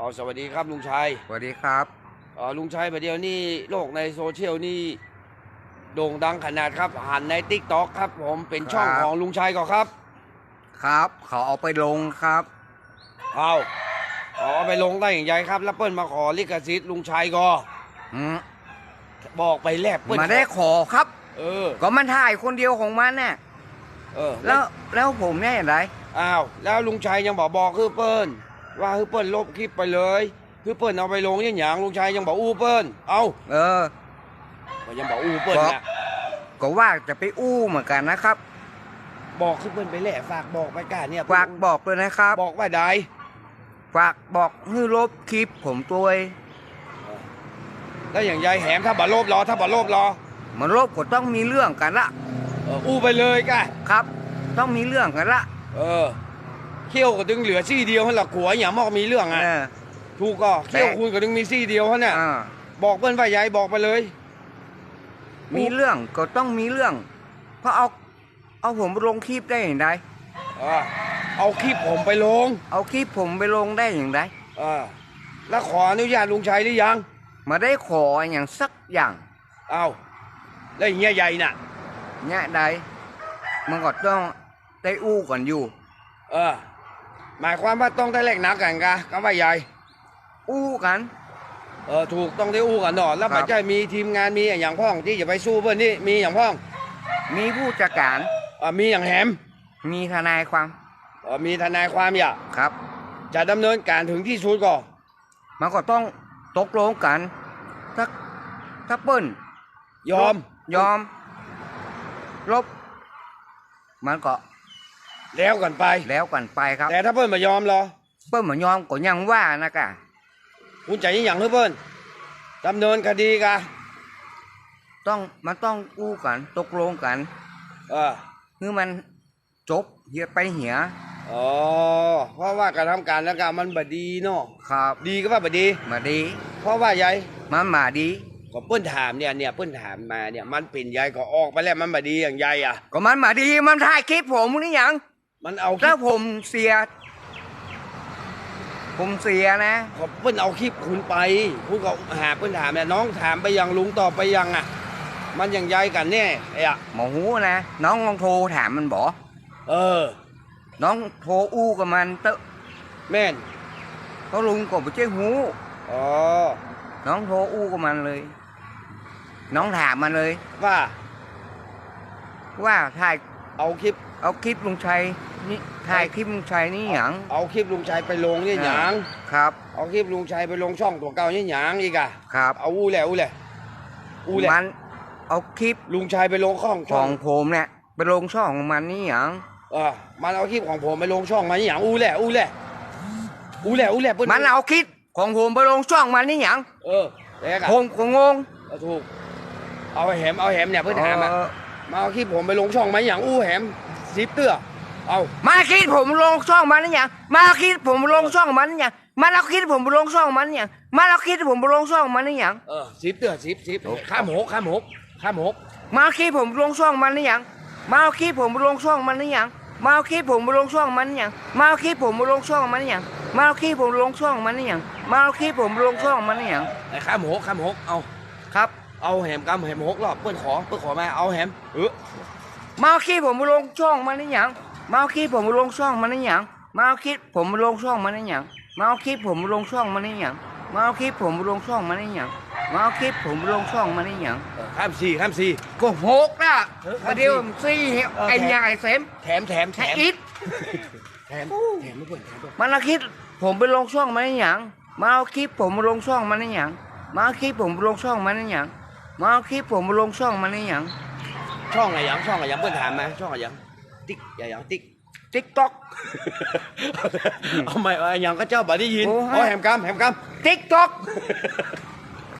อ๋อสวัสดีครับลุงชัยสวัสดีครับอ๋อลุงชัยประเดี๋ยวนี้โลกในโซเชียลนี่โด่งดังขนาดครับหันในติ๊กต็อกครับ ผมเป็นช่องครับของลุงชัยก็ครับ ครับ เขาเอาไปลงครับเอาเอาไปลงได้อย่างไรครับแล้วเปิ้ลมาขอลิขสิทธิ์ลุงชัยก็อืมบอกไปแลบเปิ้ลมาได้ขอครับ เออ ก็มันถ่ายคนเดียวของมันน่ะเออ แล้วแล้วผมเนี่ยอย่างไรอ้าวแล้วลุงชัยยังบอกบอกคือเปิ้ล ว่าคือเปิ้ลลบคลิปไปเลยคือเปิ้ลเอาไปลงอยังหยางลุงชัยยังบอกอู้เปิ้ลเอาเออก็ยังบอกอู้เปิ้ลบอกนะก็ว่าจะไปอู้เหมือนกันนะครับ บอกคือเปิ้ลไปแหละฝากบอกไปกล้าเนี่ยฝากบอกเลยนะครับ บอกว่าใดฝากบอกให้ลบคลิปผมตัวเองแล้วอย่างยายแหมถ้าบ่โลบรอถ้าบ่โลบรอ มันลบก็ต้องมีเรื่องกันละเอออู้ไปเลยกะครับ ต้องมีเรื่องกันละ เออ เขี้ยวก็ดึงเหลือซี่เดียวให้ละขัวอย่ามอกมีเรื่องอะ เออ ถูกก็เขี้ยวคุณก็ดึงมีซี่เดียวฮะเนี่ยอ่า บอกเปิ้ลว่ายายบอกไปเลย มีเรื่องก็ต้องมีเรื่อง เพราะเอา เอาผมลงคลิปได้อย่างไร เออเอาคลิปผมไปลงเอาคลิปผมไปลงได้อย่างไร เออแล้วขออนุญาตลุงชัยหรือยัง มาได้ขออย่างสักอย่างเอาแล้วอย่างเงี้ยใหญ่น่ะ เนี่ยใดมันก็ต้องได้อู้ก่อนอยู่ เออ หมายความว่าต้องได้แลกหนักกันกะก็ว่ายายอู้กัน เออถูกต้องได้อู้กันหน่อยแล้วครัปับจจัยมีทีมงานมีอย่างพ่องที่จะไปสู้เพื่อนนี่มีอย่างพ่อง มีผู้จัดการอ่ามีอย่างแหม มีทนายความเออมีทนายความอย่าครับ จะดำเนินการถึงที่สุดก่อนมันก็ต้องตกลงกัน ถ้าถ้าเปิ้ลยอม ยอม ลบ มันก็ แล้วกันไป แล้วกันไปครับ แต่ถ้าเปิ้ลไม่ยอมเหรอเปิ้ลมายอมก็ยังว่านะกะคุณใจยิ่งอย่างหรือเปิ้ลดำเนินคดีกะต้องมันต้องอู้กันตกลงกัน เออคือมันจบเหียไปเหียอ๋อเพราะว่าการทำการแล้วกันมันบดีเนาะครับ ดีก็ว่าบดีมาดี เพราะว่ายายมันมาดีก็เปิ้ลถามเนี่ยเนี่ยเปิ้ลถามมาเนี่ยมันเป็นยายก็ออกไปแล้วมันบดีอย่างยายอะ ก็มันมาดีมันถ่ายคลิปผมนี่ยัง มันเอาคลิถ้าปผมเสีย ผมเสียนะก็เปิ้ลเอาคลิปคุณไปคุณก็หาเปิ้ลถามเนี่ยน้องถามไปยังลุงตอบไปยังอะ มันอย่างยายกันแน่ไอ้อะหมอหูนะ น้องลองโทรถามมันบอกเออ น้องโทรอู้กับมันเตอะแม่นเขาลุงก็ไม่ใช่หู อ๋อน้องโทรอู้กับมันเลย น้องถามมันเลย ว่าว่าถ่าย เอาคลิปเอาคลิปลุงชัยนี่ถ่ายคลิปลุงชัยนี่หยังเอาคลิปลุงชัยไปลงเนี่ยหยางครับเอาคลิปลุงชัยไปลงช่องตัวเก่าเนี่ยหยางอีกอะครับเอาอู้แหละอู้แหละอู้แหละมันเอาคลิปลุงชัยไปลงช่องขช่อองงผมเนี่ยไปลงช่องของมันนี่หยังเออมันเอาคลิปของผมไปลงช่องมาเนี่ยหยางอู้แหละอู้แหละอู้แหละอู้แหละปิ้ลมันเอาคลิปของผมไปลงช่องมันนี่หยังเออแล้วกันผมก็งงเออถูกเอาแหมเอาแหมเนี่ยเพื่อนถามอะเออ มาเอาคลิปผมไปลงช่องมาอย่างอู้แหมซิปเตื้อเอามาคลิปผมลงช่องมันนี่หยังมาคลิปผมลงช่องมันนี่หยังมาเอาคลิปผมไปลงช่องมันนี่หยังมาเอาคลิปผมไปลงช่องมันนี่หยังเออซิปเตื้อซิปซิปข้ามหกข้ามหกข้ามหกมาเอาคลิปผมลงช่องมันนี่หยังมาเอาคลิปผมไปลงช่องมันนี่หยังมาเอาคลิปผมไปลงช่องมันนี่หยังมาเอาคลิปผมไปลงช่องมันนี่หยังมาเอาคลิปผมลงช่องมันนี่หยังมาเอาคลิปผมไปลงช่องมันนี่หยังไอ้ข้ามหกข้ามหกเอาครับ เอาแหมกำแหมหกรอบเพื่อนขอเพื่อนขอมาเอาแหมเออมาเอาคลิปผมไปลงช่องมันนี่หยังมาเอาคลิปผมไปลงช่องมันนี่หยังมาเอาคลิปผมไปลงช่องมันนี่หยังมาเอาคลิปผมไปลงช่องมันนี่หยังมาเอาคลิปผมไปลงช่องมันนี่หยังมาเอาคลิปผมไปลงช่องมันนี่หยังเออข้ามสี่ข้ามสี่ก็หกนะเออครับประเดี๋ยวผมซี่เออไอ้แถมยายเสมแถมแถมแถแค่มอิดแถมแถมไม่เพื่อนแถมด้วยมันเอาคลิปผมไปลงช่องมันนี่หยังมาเอาคลิปผมไปลงช่องมันนี่หยังมาเอาคลิปผมไปลงช่องมันนี่หยัง มาเอาคลิปผมไปลงช่องมันนี่หยังช่องอะไรยังช่องอะไรยังเพื่อนถามมาช่องอะไรยังติ๊กอย่ายังติ๊กติ๊กต็อกเอาไม่เอายังก็เจ้าบ่ได้ยินโอ้ให้เอาแหมกำแหมกติ๊กต็อกำ